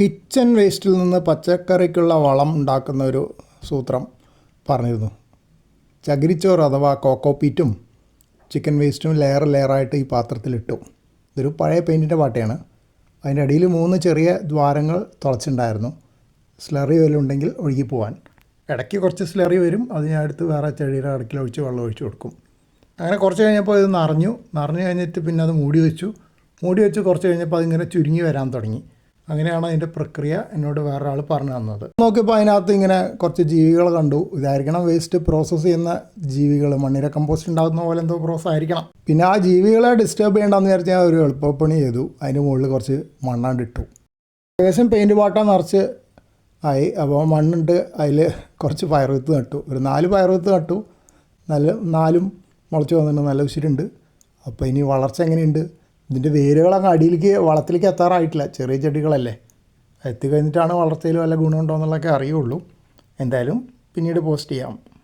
Kitchen വേസ്റ്റിൽ നിന്ന് പച്ചക്കറിക്കുള്ള വളം ഉണ്ടാക്കുന്ന ഒരു സൂത്രം പറഞ്ഞിരുന്നു. ചകിരിച്ചോറ് അഥവാ കോക്കോപ്പീറ്റും ചിക്കൻ വേസ്റ്റും ലെയർ ലെയറായിട്ട് ഈ പാത്രത്തിലിട്ടു ഇതൊരു പഴയ പെയിന്റിന്റെ പാട്ടയാണ്. അതിന്റെ അടിയിൽ മൂന്ന് ചെറിയ ദ്വാരങ്ങൾ തുളച്ചിട്ടുണ്ടായിരുന്നു. സ്ലറി വല്ലതും ഉണ്ടെങ്കിൽ ഒഴുകി പോവാൻ. ഇടയ്ക്ക് കുറച്ച് സ്ലറി വരും. അത് ഞാൻ എടുത്ത് വേറെ ചെടിയുടെ ഇടയ്ക്കിൽ ഒഴിച്ച് വെള്ളം ഒഴിച്ച് കൊടുക്കും. അങ്ങനെ കുറച്ച് കഴിഞ്ഞപ്പോൾ ഇത് നിറഞ്ഞു. നിറഞ്ഞു കഴിഞ്ഞിട്ട് പിന്നെ അത് മൂടി വെച്ചു. മൂടി വെച്ച് കുറച്ച് കഴിഞ്ഞപ്പോൾ അതിങ്ങനെ ചുരുങ്ങി വരാൻ തുടങ്ങി. അങ്ങനെയാണ് അതിന്റെ പ്രക്രിയ എന്നോട് വേറെ ആൾ പറഞ്ഞു തന്നത്. നോക്കിയപ്പോൾ അതിനകത്ത് ഇങ്ങനെ കുറച്ച് ജീവികൾ കണ്ടു. ഇതായിരിക്കണം വേസ്റ്റ് പ്രോസസ്സ് ചെയ്യുന്ന ജീവികൾ. മണ്ണിര കമ്പോസ്റ്റ് ഉണ്ടാകുന്ന പോലെ എന്തോ പ്രോസസ് ആയിരിക്കണം. പിന്നെ ആ ജീവികളെ ഡിസ്റ്റർബ് ചെയ്യേണ്ടെന്ന് വിചാരിച്ച് ഞാൻ ഒരു എളുപ്പപ്പണി ചെയ്തു. അതിന് മുകളിൽ കുറച്ച് മണ്ണാണ്ട് ഇട്ടു. ഏകദേശം പെയിന്റ് പാട്ട നിറച്ച് ആയി. അപ്പോൾ മണ്ണുണ്ട്. അതിൽ കുറച്ച് പയറുവിത്ത് നട്ടു. ഒരു നാല് പയറുവിത്ത് നട്ടു. നല്ല നാലും മുളച്ച് വന്നിട്ടുണ്ട്. നല്ല ഉശിരുണ്ട് അപ്പോൾ ഇനി വളർച്ച എങ്ങനെയുണ്ട്? ഇതിന്റെ വേരുകൾ അങ്ങ് അടിയിലേക്ക് വളത്തിലേക്ക് എത്താറായിട്ടില്ല. ചെറിയ ചെടികളല്ലേ. എത്തിക്കഴിഞ്ഞിട്ടാണ് വളർച്ചയിൽ വല്ല ഗുണമുണ്ടോ എന്നുള്ളതൊക്കെ അറിയുള്ളൂ. എന്തായാലും പിന്നീട് പോസ്റ്റ് ചെയ്യാം.